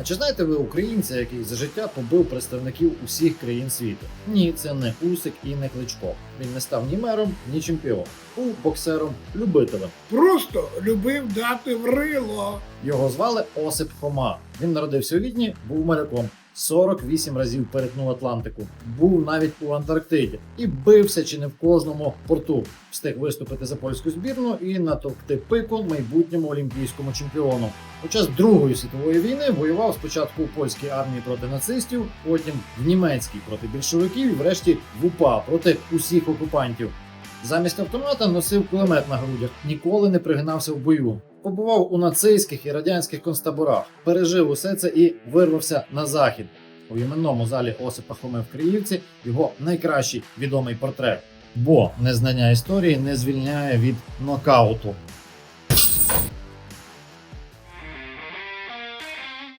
А чи знаєте ви українця, який за життя побив представників усіх країн світу? Ні, це не Усик і не Кличко. Він не став ні мером, ні чемпіоном. Був боксером любителем. Просто любив дати в рило. Його звали Осип Хома. Він народився у Відні, був моряком. 48 разів перетнув Атлантику, був навіть у Антарктиді і бився чи не в кожному порту. Встиг виступити за польську збірну і натовкти пику майбутньому олімпійському чемпіону. У час Другої світової війни воював спочатку у польській армії проти нацистів, потім в німецькій проти більшовиків і врешті в УПА проти усіх окупантів. Замість автомата носив кулемет на грудях, ніколи не пригинався в бою. Побував у нацистських і радянських концтаборах, пережив усе це і вирвався на захід. У іменному залі Осипа Хоми в Криївці його найкращий відомий портрет. Бо незнання історії не звільняє від нокауту.